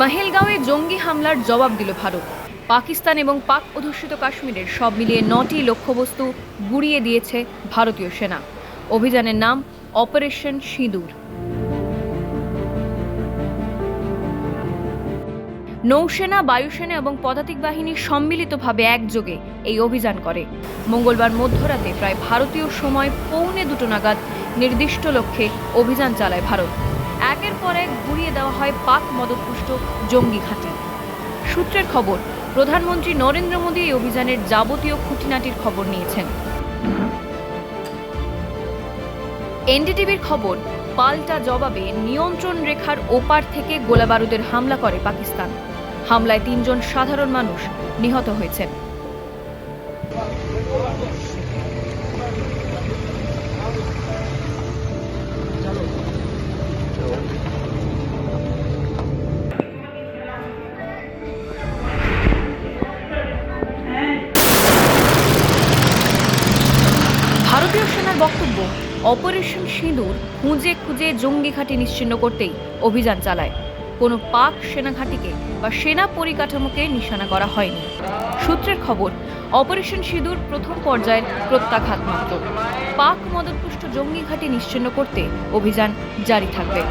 মাহেলগাঁওয়ে জঙ্গি হামলার জবাব দিল ভারত। পাকিস্তান এবং পাক অধ্যুষিত কাশ্মীরের সব মিলিয়ে নটি লক্ষ্যবস্তু গুড়িয়ে দিয়েছে ভারতীয় সেনা। অভিযানের নাম, অপারেশন সিঁদুর। নৌসেনা, বায়ুসেনা এবং পদাতিক বাহিনী সম্মিলিতভাবে একযোগে এই অভিযান করে। মঙ্গলবার মধ্যরাতে প্রায় ভারতীয় সময় পৌনে দুটো নাগাদ নির্দিষ্ট লক্ষ্যে অভিযান চালায় ভারত। একের পর এক ঘুরিয়ে দেওয়া হয় পাক মদতপুষ্ট জঙ্গি ঘাঁটি সূত্রের খবর, প্রধানমন্ত্রী নরেন্দ্র মোদী এই অভিযানের যাবতীয় খুঁটিনাটির খবর নিয়েছেন। এনডিটিভির খবর, পাল্টা জবাবে নিয়ন্ত্রণ রেখার ওপার থেকে গোলাবারুদের হামলা করে পাকিস্তান। হামলায় তিনজন সাধারণ মানুষ নিহত হয়েছেন। ভারতীয় সেনার বক্তব্য, অপারেশন সিঁদুর খুঁজে খুঁজে জঙ্গি ঘাঁটি নিশ্চিন্ন করতেই অভিযান চালায়। কোনো পাক সেনা ঘাঁটিকে বা সেনা পরিকাঠামোকে নিশানা করা হয়নি। সূত্রের খবর, অপারেশন সিঁদুর প্রথম পর্যায়ের প্রত্যাঘাত মাত্র। পাক মদতপুষ্ট জঙ্গি ঘাঁটি নিশ্চিন্ন করতে অভিযান জারি থাকবে।